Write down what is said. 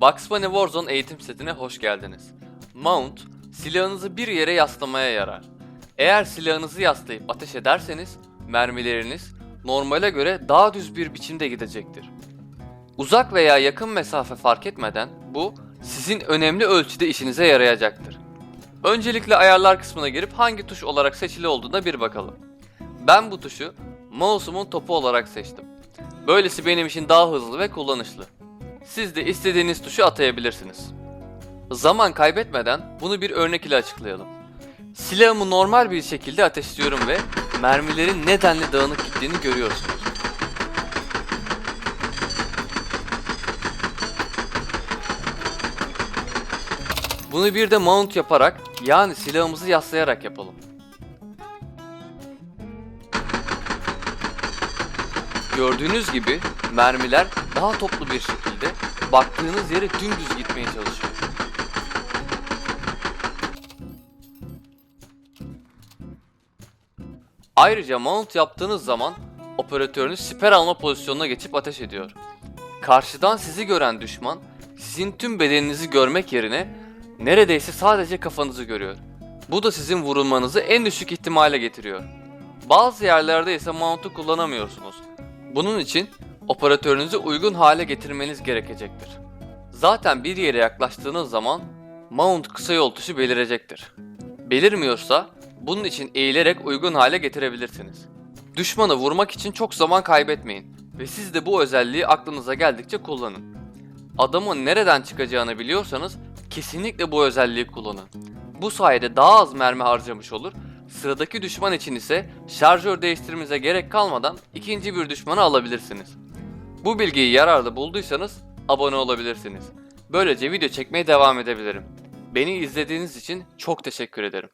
Bugs Bunny Warzone eğitim setine hoş geldiniz. Mount, silahınızı bir yere yaslamaya yarar. Eğer silahınızı yaslayıp ateş ederseniz, mermileriniz normale göre daha düz bir biçimde gidecektir. Uzak veya yakın mesafe fark etmeden bu sizin önemli ölçüde işinize yarayacaktır. Öncelikle ayarlar kısmına girip hangi tuş olarak seçili olduğuna bir bakalım. Ben bu tuşu mouse'umun topu olarak seçtim. Böylesi benim için daha hızlı ve kullanışlı. Siz de istediğiniz tuşu atayabilirsiniz. Zaman kaybetmeden bunu bir örnek ile açıklayalım. Silahımı normal bir şekilde ateşliyorum ve mermilerin nedenli dağınık gittiğini görüyorsunuz. Bunu bir de mount yaparak yani silahımızı yaslayarak yapalım. Gördüğünüz gibi mermiler daha toplu bir şekilde baktığınız yere dümdüz gitmeye çalışıyor. Ayrıca mount yaptığınız zaman operatörünüz siper alma pozisyonuna geçip ateş ediyor. Karşıdan sizi gören düşman sizin tüm bedeninizi görmek yerine neredeyse sadece kafanızı görüyor. Bu da sizin vurulmanızı en düşük ihtimale getiriyor. Bazı yerlerde ise mount'u kullanamıyorsunuz. Bunun için operatörünüzü uygun hale getirmeniz gerekecektir. Zaten bir yere yaklaştığınız zaman mount kısa yol tuşu belirecektir. Belirmiyorsa bunun için eğilerek uygun hale getirebilirsiniz. Düşmanı vurmak için çok zaman kaybetmeyin ve siz de bu özelliği aklınıza geldikçe kullanın. Adamın nereden çıkacağını biliyorsanız kesinlikle bu özelliği kullanın. Bu sayede daha az mermi harcamış olur, sıradaki düşman için ise şarjör değiştirmenize gerek kalmadan ikinci bir düşmanı alabilirsiniz. Bu bilgiyi yararlı bulduysanız abone olabilirsiniz. Böylece video çekmeye devam edebilirim. Beni izlediğiniz için çok teşekkür ederim.